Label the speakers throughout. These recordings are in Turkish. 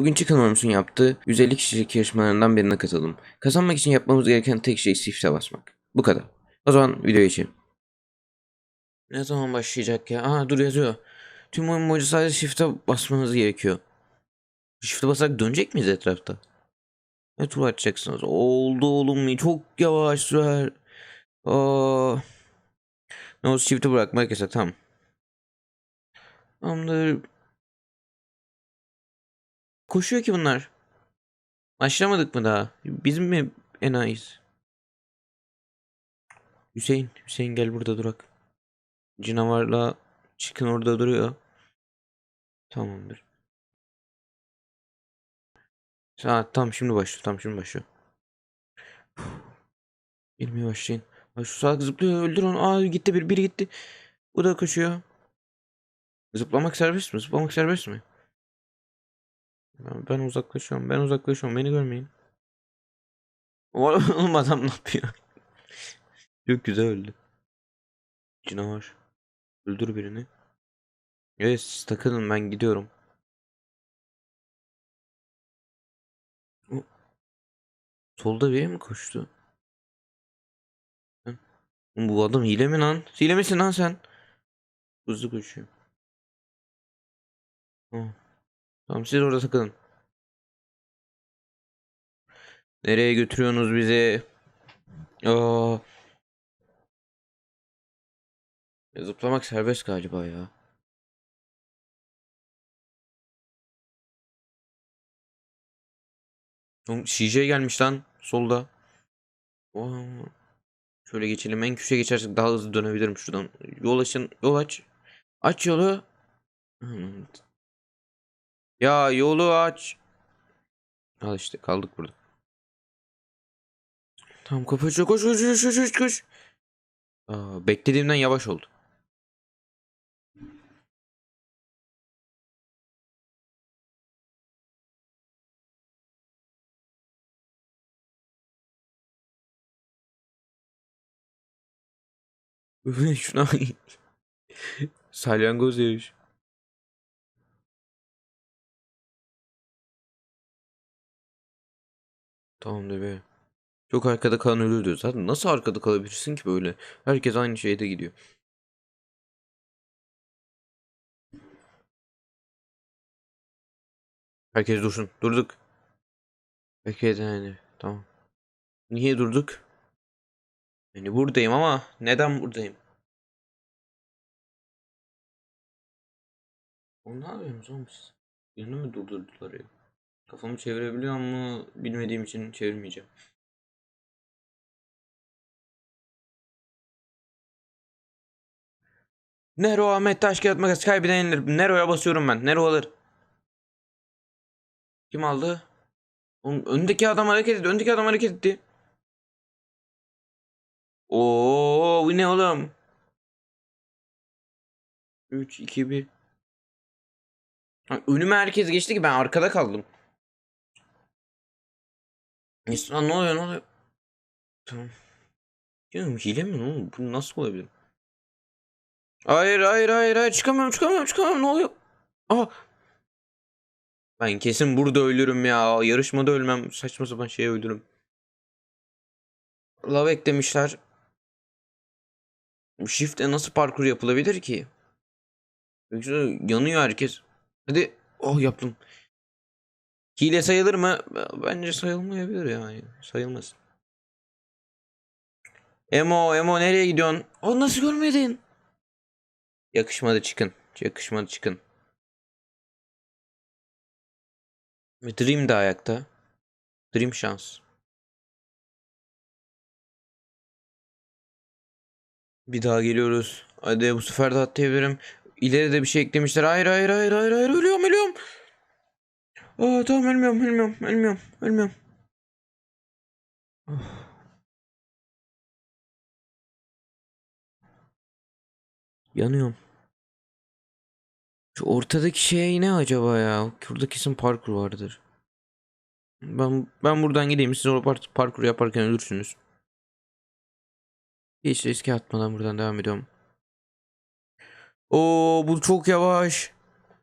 Speaker 1: Bugün Chicken Worms'un yaptığı 150 kişilik yarışmalarından birine katıldım. Kazanmak için yapmamız gereken tek şey shift'e basmak. Bu kadar. O zaman videoya geçelim. Ne zaman başlayacak ya? Aa dur yazıyor. Tüm oyun boyunca sadece shift'e basmanız gerekiyor. Shift'e basarak dönecek miyiz etrafta? Ne tur açacaksınız? Oldu oğlum çok yavaş sürer. Aa. Ne olsun shift'e bırakmak yasak tamam. Tamamdır. Koşuyor ki bunlar. Başlamadık mı daha? Biz mi enayiz? Hüseyin, Hüseyin gel burada durak. Canavarla çıkın orada duruyor. Tamamdır. Saat tam şimdi başlıyor. Tam şimdi başlıyor. Girmeye başlayın. Ay şu salak zıplıyor öldür onu. Aa gitti bir biri gitti. Bu da koşuyor. Zıplamak serbest mi? Zıplamak serbest mi? Ben, uzaklaşıyorum. Ben uzaklaşıyorum. Beni görmeyin. Oğlum adam ne yapıyor? Çok güzel öldü. Canavar. Öldür birini. Evet siz takılın ben gidiyorum. Solda bir yere mi koştu? Bu adam hile mi lan? Hile misin lan sen? Hızlı koşuyor. Tamam siz orada takılın. Nereye götürüyorsunuz bizi? Aa. Zıplamak serbest galiba ya. CJ gelmiş lan solda. Aa. Şöyle geçelim. En köşeye geçersek daha hızlı dönebilirim şuradan. Yol açın. Yol aç. Aç yolu. Hmm. Ya yolu aç. Al işte kaldık burada. Tamam. Koş koş koş koş koş koş. Aa, beklediğimden yavaş oldu. Şuna salyangoz yarış. Tamamdır be. Çok arkada kalan ölürdü. Zaten nasıl arkada kalabilirsin ki böyle? Herkes aynı şeyde gidiyor. Herkes dursun. Durduk. Herkes yani. Tamam. Niye durduk? Yani buradayım ama neden buradayım? O ne yapıyorsunuz oğlum siz? Birini mi durdurdular ya? Kafamı çevirebiliyor mu bilmediğim için çevirmeyeceğim. Nero Ahmet Taş kağıt makas kaybeden. Nero'ya basıyorum ben. Nero alır. Kim aldı? Oğlum, öndeki adam hareket etti. Öndeki adam hareket etti. Oo, bu ne oğlum? 3 2 1 Ha, Önüme herkes geçti ki ben arkada kaldım. Lan ne oluyor ne oluyor? Tamam. Diyorum hile mi oğlum? Bu nasıl olabilir? Hayır hayır hayır hayır çıkamıyorum çıkamıyorum çıkamıyorum ne oluyor? Aa. Ben kesin burada ölürüm ya. Yarışmada ölmem. Saçma sapan şeye ölürüm. Love eklemişler. Shift'e nasıl parkur yapılabilir ki? Yoksa yanıyor herkes. Hadi. Oh yaptım. Hile sayılır mı? Bence sayılmayabilir yani. Sayılmaz. Emo, Emo nereye gidiyorsun? O nasıl görmedin? Yakışmadı çıkın. Yakışmadı çıkın. Ve Dream de ayakta. Dream şans. Bir daha geliyoruz. Hadi bu sefer de atlayabilirim. İleride bir şey eklemişler. Hayır hayır hayır hayır hayır ölüyorum ölüyorum. Aa tamam ölmüyorum ölmüyorum ölmüyorum ölmüyorum. Ah. Yanıyorum. Şu ortadaki şey ne acaba ya? Burada kesin parkur vardır. Ben ben buradan gideyim. Siz o par parkur yaparken ölürsünüz. Hiç riske atmadan buradan devam ediyorum. Oo bu çok yavaş.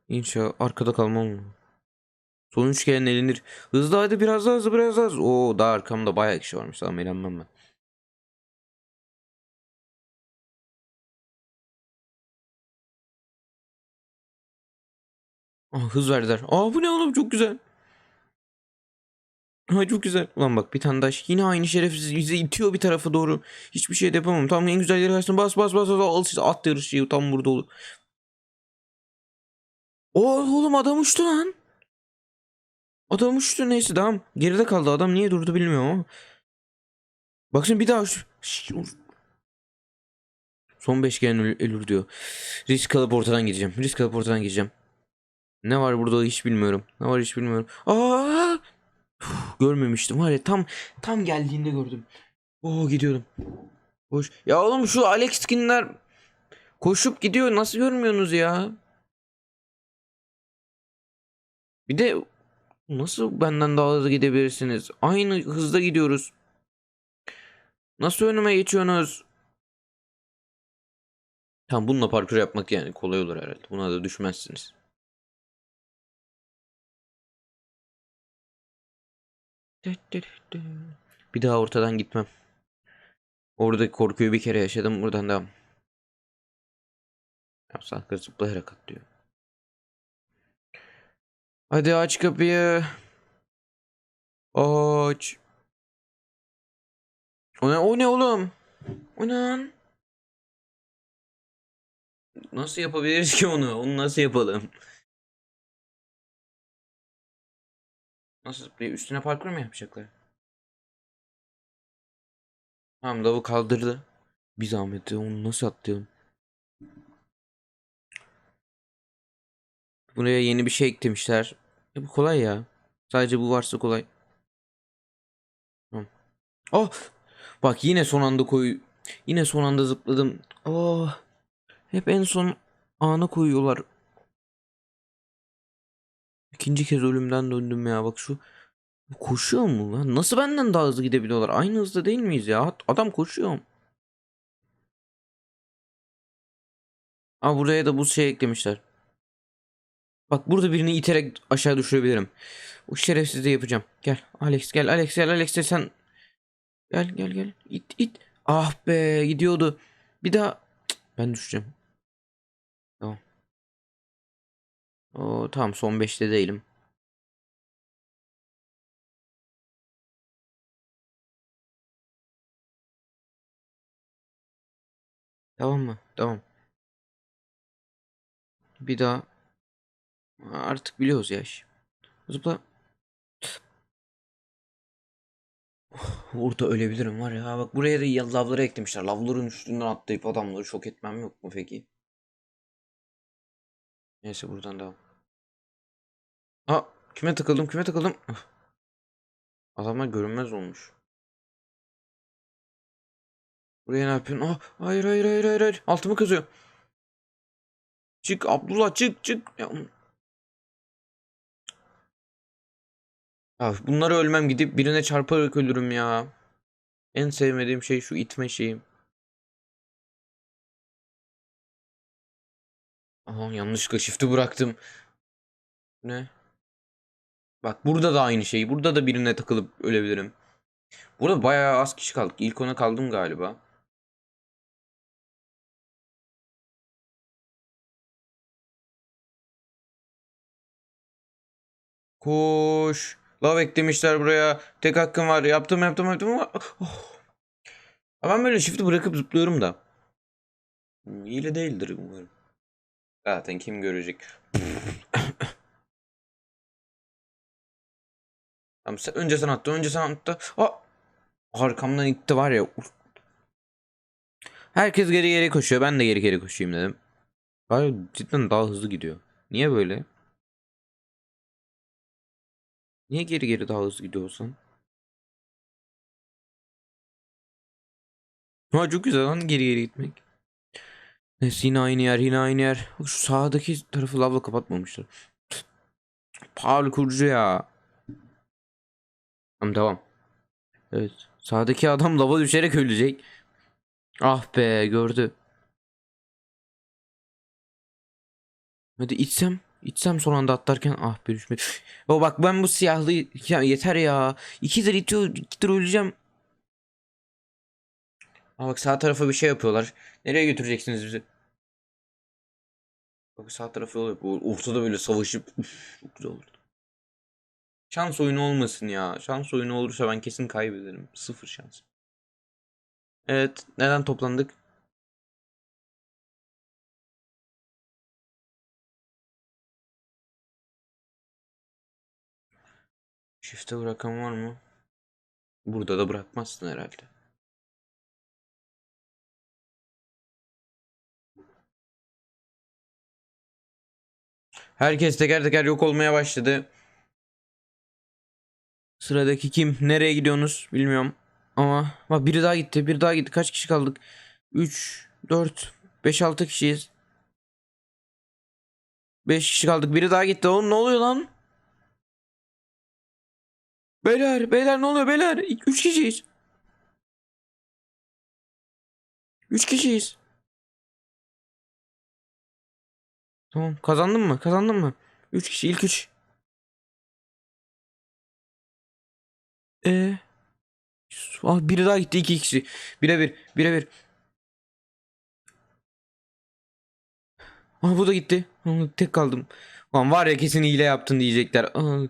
Speaker 1: İnşallah arkada kalmam. Son üç kere elenir. Hızlı hadi biraz daha hızlı biraz daha hızlı. Oo daha arkamda bayağı kişi varmış. Tamam eğlenmem ben. Aa, hız verdiler. Aa bu ne oğlum çok güzel. Ha çok güzel. Ulan bak bir tane daha yine aynı şerefsiz bizi itiyor bir tarafa doğru. Hiçbir şey yapamam. Tam en güzel yere kaçtım. Bas bas bas bas. Al işte at yarışı tam burada olur. Oo oğlum adam uçtu lan. Adam uçtu neyse tamam. Geride kaldı adam niye durdu bilmiyorum ama. Baksana bir daha uç. Son 5 kere ölür, ölür diyor. Risk alıp ortadan gideceğim. Risk alıp ortadan gideceğim. Ne var burada hiç bilmiyorum. Ne var hiç bilmiyorum. Aa! Görmemiştim. Var ya tam tam geldiğinde gördüm. Oo gidiyordum. Koş. Ya oğlum şu Alex skinler koşup gidiyor. Nasıl görmüyorsunuz ya? Bir de nasıl benden daha hızlı gidebilirsiniz? Aynı hızda gidiyoruz. Nasıl önüme geçiyorsunuz? Tamam bununla parkur yapmak yani kolay olur herhalde. Buna da düşmezsiniz. Bir daha ortadan gitmem. Oradaki korkuyu bir kere yaşadım. Buradan devam. Ya Sakır zıplayarak atlıyor. Hadi aç kapıyı. Aç. O ne, o ne oğlum? O ne? Nasıl yapabiliriz ki onu? Onu nasıl yapalım? Nasıl zıplayıp üstüne parkur mu yapacaklar? Tamam lavu kaldırdı. Bir zahmet onu nasıl atlayalım? Buraya yeni bir şey eklemişler. E bu kolay ya. Sadece bu varsa kolay. Tamam. Oh! Bak yine son anda koy. Yine son anda zıpladım. Oh! Hep en son ana koyuyorlar. İkinci kez ölümden döndüm ya. Bak şu koşuyor mu lan? Nasıl benden daha hızlı gidebiliyorlar? Aynı hızda değil miyiz ya? Adam koşuyor. Aa buraya da bu şey eklemişler. Bak burada birini iterek aşağı düşürebilirim. O şerefsizliği yapacağım. Gel Alex gel Alex gel Alex gel sen. Gel gel gel. İt it. Ah be gidiyordu. Bir daha. Cık, ben düşeceğim. Oo, tamam son 5'te değilim. Tamam mı? Tamam. Bir daha. Artık biliyoruz ya. iş. Zıpla. Orada ölebilirim var ya. Bak buraya da lavları eklemişler. Lavların üstünden atlayıp adamları şok etmem yok mu peki? Neyse buradan devam. Aa kime takıldım kime takıldım? Ah. Adamlar görünmez olmuş. Buraya ne yapıyorsun? Ah, hayır hayır hayır hayır hayır. Altımı kazıyor. Çık Abdullah çık çık. Ya, Ya bunları ölmem gidip birine çarparak ölürüm ya. En sevmediğim şey şu itme şeyim. Aha yanlışlıkla shift'i bıraktım. Ne? Bak burada da aynı şey. Burada da birine takılıp ölebilirim. Burada bayağı az kişi kaldık. İlk ona kaldım galiba. Koş. Lav eklemişler buraya. Tek hakkım var. Yaptım yaptım yaptım ama. Oh. Ben böyle shift'i bırakıp zıplıyorum da. İyi değildir umarım. Zaten kim görecek. Tamam sen, önce sen attı. Önce sen attı. Aa! Arkamdan itti var ya. Herkes geri geri koşuyor. Ben de geri geri koşayım dedim. Hayır cidden daha hızlı gidiyor. Niye böyle? Niye geri geri daha hızlı gidiyorsun? Ha çok güzel lan geri geri gitmek. Neyse yine aynı yer yine aynı yer. Şu sağdaki tarafı lavla kapatmamışlar. Parkurcu ya. Tamam devam. Evet. Sağdaki adam lava düşerek ölecek. Ah be gördü. Hadi içsem. İçsem son anda atlarken ah bölüşme. O bak ben bu siyahlı ya yeter ya. İkidir itiyor, ikidir öleceğim. Aa bak sağ tarafa bir şey yapıyorlar. Nereye götüreceksiniz bizi? Bak sağ tarafı oluyor. Ortada böyle savaşıp çok güzel olurdu. Şans oyunu olmasın ya. Şans oyunu olursa ben kesin kaybederim. Sıfır şans. Evet. Neden toplandık? Shift'e bırakan var mı? Burada da bırakmazsın herhalde. Herkes teker teker yok olmaya başladı. Sıradaki kim? Nereye gidiyorsunuz? Bilmiyorum. Ama bak biri daha gitti. Biri daha gitti. Kaç kişi kaldık? 3, 4, 5, 6 kişiyiz. 5 kişi kaldık. Biri daha gitti. Oğlum ne oluyor lan? Beyler, beyler ne oluyor beyler? 3 kişiyiz. 3 kişiyiz. Tamam. Kazandın mı? Kazandın mı? 3 kişi ilk 3. Ee, ah, biri daha gitti 2 kişi. Bire bir. Bire bir. Ah bu da gitti. Ah, tek kaldım. Lan var ya kesin hile yaptın diyecekler. Ah.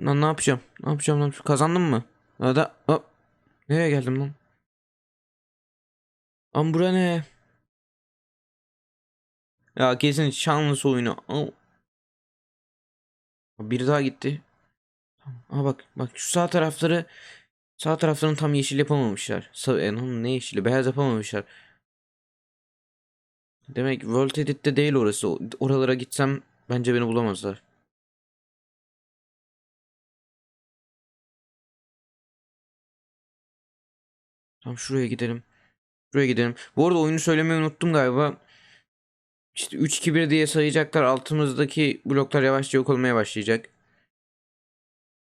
Speaker 1: Lan ne yapacağım? Ne yapacağım? Ne yapacağım? Kazandım mı? Ya da hop. Nereye geldim lan? Lan bura ne? Ya kesin şanlısı oyunu. Au. Biri daha gitti. Aa bak bak şu sağ tarafları sağ taraflarını tam yeşil yapamamışlar. Sa e, ne yeşili? Beyaz yapamamışlar. Demek World Edit'te değil orası. Oralara gitsem bence beni bulamazlar. Tamam şuraya gidelim. Şuraya gidelim. Bu arada oyunu söylemeyi unuttum galiba. İşte 3-2-1 diye sayacaklar. Altımızdaki bloklar yavaşça yok olmaya başlayacak.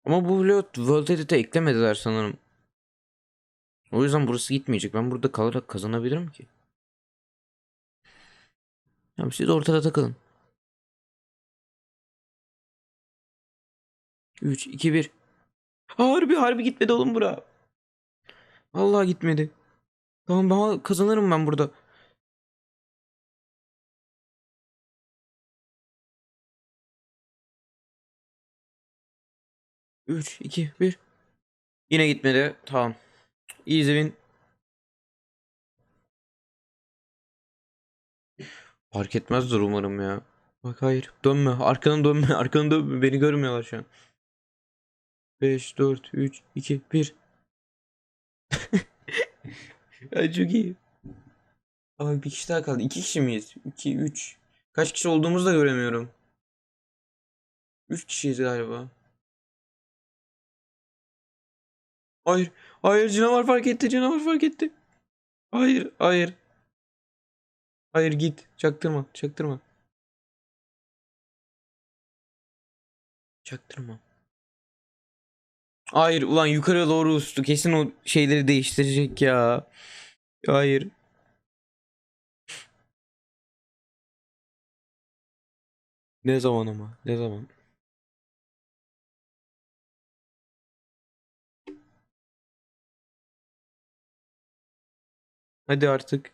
Speaker 1: Ama bu blok World Edit'e eklemediler sanırım. O yüzden burası gitmeyecek. Ben burada kalarak kazanabilirim ki. Tamam siz ortada takılın. 3, 2, 1. Harbi harbi gitmedi oğlum bura. Vallahi gitmedi. Tamam ben kazanırım ben burada. Üç, iki, bir. Yine gitmedi. Tamam. Easy. Fark etmezler umarım ya. Bak hayır. Dönme. Arkanı dönme. Arkanı dönme. Beni görmüyorlar şu an. 5, 4, 3, 2, 1. Ay çok iyi. Abi bir kişi daha kaldı. İki kişi miyiz? 2, 3. Kaç kişi olduğumuzu da göremiyorum. 3 kişiyiz galiba. Hayır. Hayır canavar fark etti. Canavar fark etti. Hayır. Hayır. Hayır git. Çaktırma. Çaktırma. Çaktırma. Hayır ulan yukarı doğru ustu. Kesin o şeyleri değiştirecek ya. Hayır. Ne zaman ama? Ne zaman? Hadi artık.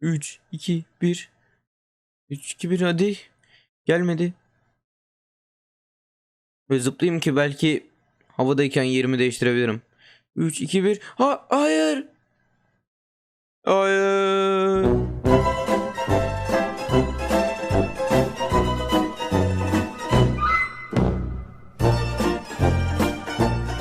Speaker 1: 3, 2, 1. 3, 2, 1 hadi. Gelmedi. Böyle zıplayayım ki belki havadayken yerimi değiştirebilirim. 3, 2, 1. Ha, hayır. Hayır.